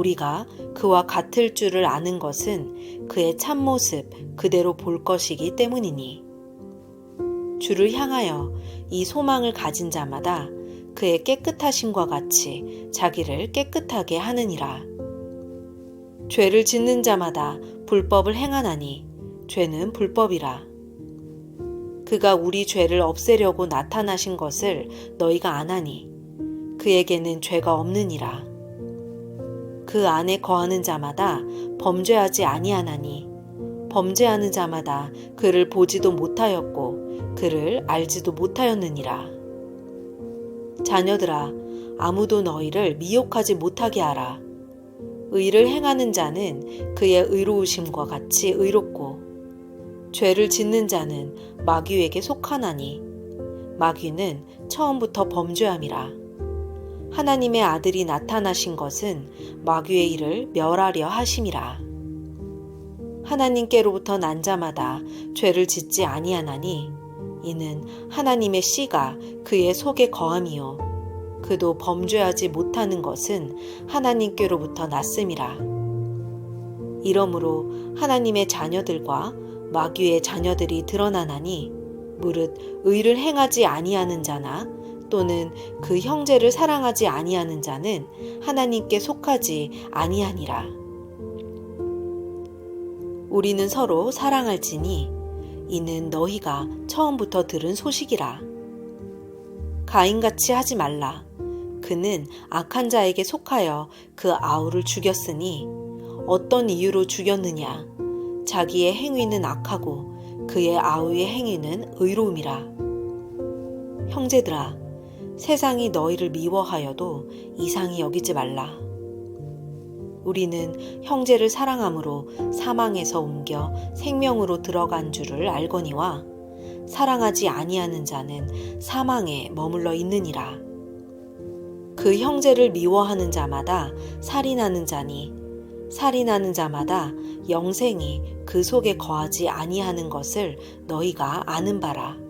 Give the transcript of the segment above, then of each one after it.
우리가 그와 같을 줄을 아는 것은 그의 참모습 그대로 볼 것이기 때문이니. 주를 향하여 이 소망을 가진 자마다 그의 깨끗하심과 같이 자기를 깨끗하게 하느니라. 죄를 짓는 자마다 불법을 행하나니 죄는 불법이라. 그가 우리 죄를 없애려고 나타나신 것을 너희가 아나니 그에게는 죄가 없느니라. 그 안에 거하는 자마다 범죄하지 아니하나니 범죄하는 자마다 그를 보지도 못하였고 그를 알지도 못하였느니라. 자녀들아 아무도 너희를 미혹하지 못하게 하라. 의를 행하는 자는 그의 의로우심과 같이 의롭고 죄를 짓는 자는 마귀에게 속하나니 마귀는 처음부터 범죄함이라. 하나님의 아들이 나타나신 것은 마귀의 일을 멸하려 하심이라. 하나님께로부터 난 자마다 죄를 짓지 아니하나니 이는 하나님의 씨가 그의 속에 거함이요 그도 범죄하지 못하는 것은 하나님께로부터 났음이라. 이러므로 하나님의 자녀들과 마귀의 자녀들이 드러나나니 무릇 의를 행하지 아니하는 자나 또는 그 형제를 사랑하지 아니하는 자는 하나님께 속하지 아니하니라. 우리는 서로 사랑할지니 이는 너희가 처음부터 들은 소식이라. 가인같이 하지 말라. 그는 악한 자에게 속하여 그 아우를 죽였으니 어떤 이유로 죽였느냐? 자기의 행위는 악하고 그의 아우의 행위는 의로움이라. 형제들아, 세상이 너희를 미워하여도 이상히 여기지 말라. 우리는 형제를 사랑함으로 사망에서 옮겨 생명으로 들어간 줄을 알거니와 사랑하지 아니하는 자는 사망에 머물러 있느니라. 그 형제를 미워하는 자마다 살인하는 자니 살인하는 자마다 영생이 그 속에 거하지 아니하는 것을 너희가 아는 바라.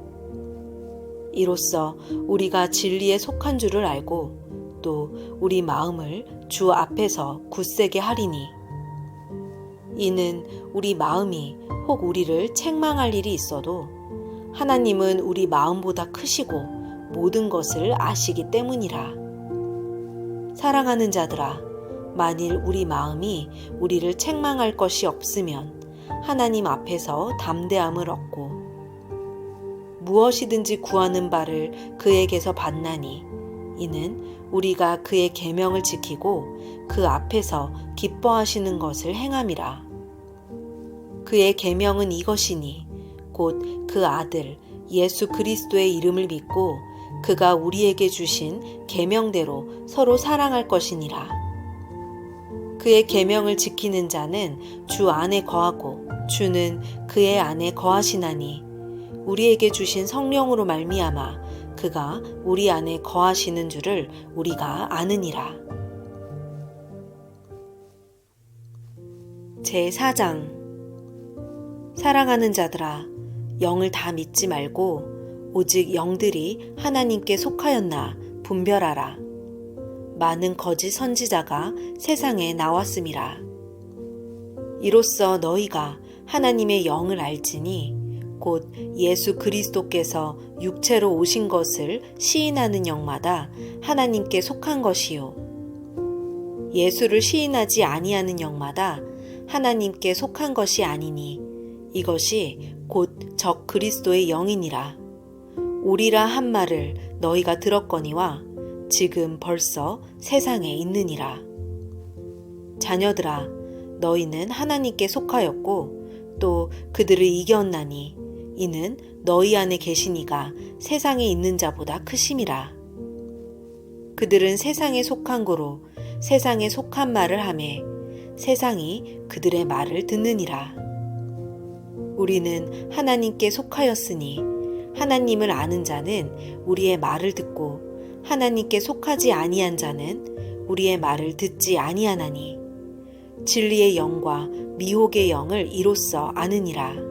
이로써 우리가 진리에 속한 줄을 알고 또 우리 마음을 주 앞에서 굳세게 하리니 이는 우리 마음이 혹 우리를 책망할 일이 있어도 하나님은 우리 마음보다 크시고 모든 것을 아시기 때문이라. 사랑하는 자들아, 만일 우리 마음이 우리를 책망할 것이 없으면 하나님 앞에서 담대함을 얻고 무엇이든지 구하는 바를 그에게서 받나니 이는 우리가 그의 계명을 지키고 그 앞에서 기뻐하시는 것을 행함이라. 그의 계명은 이것이니 곧 그 아들 예수 그리스도의 이름을 믿고 그가 우리에게 주신 계명대로 서로 사랑할 것이니라. 그의 계명을 지키는 자는 주 안에 거하고 주는 그의 안에 거하시나니 우리에게 주신 성령으로 말미암아 그가 우리 안에 거하시는 줄을 우리가 아느니라. 제4장 사랑하는 자들아 영을 다 믿지 말고 오직 영들이 하나님께 속하였나 분별하라. 많은 거짓 선지자가 세상에 나왔음이라. 이로써 너희가 하나님의 영을 알지니 곧 예수 그리스도께서 육체로 오신 것을 시인하는 영마다 하나님께 속한 것이요. 예수를 시인하지 아니하는 영마다 하나님께 속한 것이 아니니 이것이 곧 적 그리스도의 영이니라. 오리라 한 말을 너희가 들었거니와 지금 벌써 세상에 있느니라. 자녀들아, 너희는 하나님께 속하였고 또 그들을 이겼나니 이는 너희 안에 계시니가 세상에 있는 자보다 크심이라. 그들은 세상에 속한 고로 세상에 속한 말을 하매 세상이 그들의 말을 듣느니라. 우리는 하나님께 속하였으니 하나님을 아는 자는 우리의 말을 듣고 하나님께 속하지 아니한 자는 우리의 말을 듣지 아니하나니 진리의 영과 미혹의 영을 이로써 아느니라.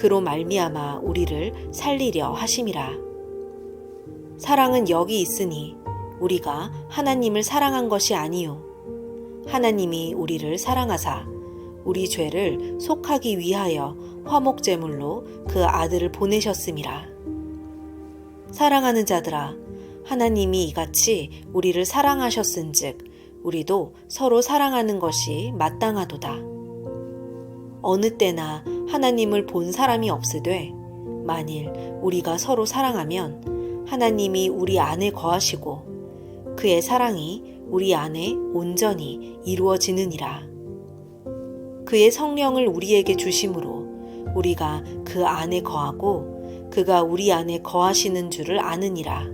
그로 말미암아 우리를 살리려 하심이라. 사랑은 여기 있으니 우리가 하나님을 사랑한 것이 아니요 하나님이 우리를 사랑하사 우리 죄를 속하기 위하여 화목 제물로 그 아들을 보내셨음이라. 사랑하는 자들아, 하나님이 이같이 우리를 사랑하셨은즉 우리도 서로 사랑하는 것이 마땅하도다. 어느 때나 하나님을 본 사람이 없으되 만일 우리가 서로 사랑하면 하나님이 우리 안에 거하시고 그의 사랑이 우리 안에 온전히 이루어지느니라. 그의 성령을 우리에게 주심으로 우리가 그 안에 거하고 그가 우리 안에 거하시는 줄을 아느니라.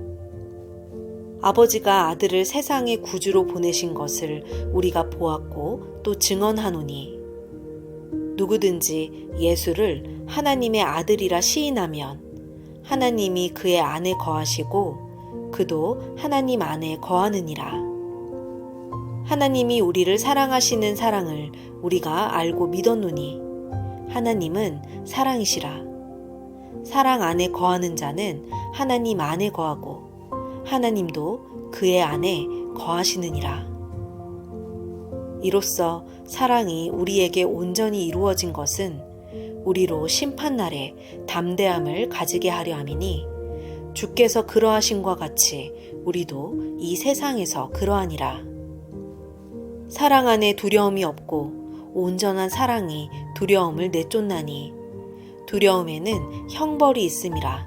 아버지가 아들을 세상의 구주로 보내신 것을 우리가 보았고 또 증언하노니 누구든지 예수를 하나님의 아들이라 시인하면 하나님이 그의 안에 거하시고 그도 하나님 안에 거하느니라. 하나님이 우리를 사랑하시는 사랑을 우리가 알고 믿었노니 하나님은 사랑이시라. 사랑 안에 거하는 자는 하나님 안에 거하고 하나님도 그의 안에 거하시느니라. 이로써 사랑이 우리에게 온전히 이루어진 것은 우리로 심판날에 담대함을 가지게 하려 함이니 주께서 그러하신과 같이 우리도 이 세상에서 그러하니라. 사랑 안에 두려움이 없고 온전한 사랑이 두려움을 내쫓나니 두려움에는 형벌이 있음이라.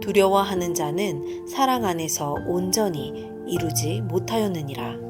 두려워하는 자는 사랑 안에서 온전히 이루지 못하였느니라.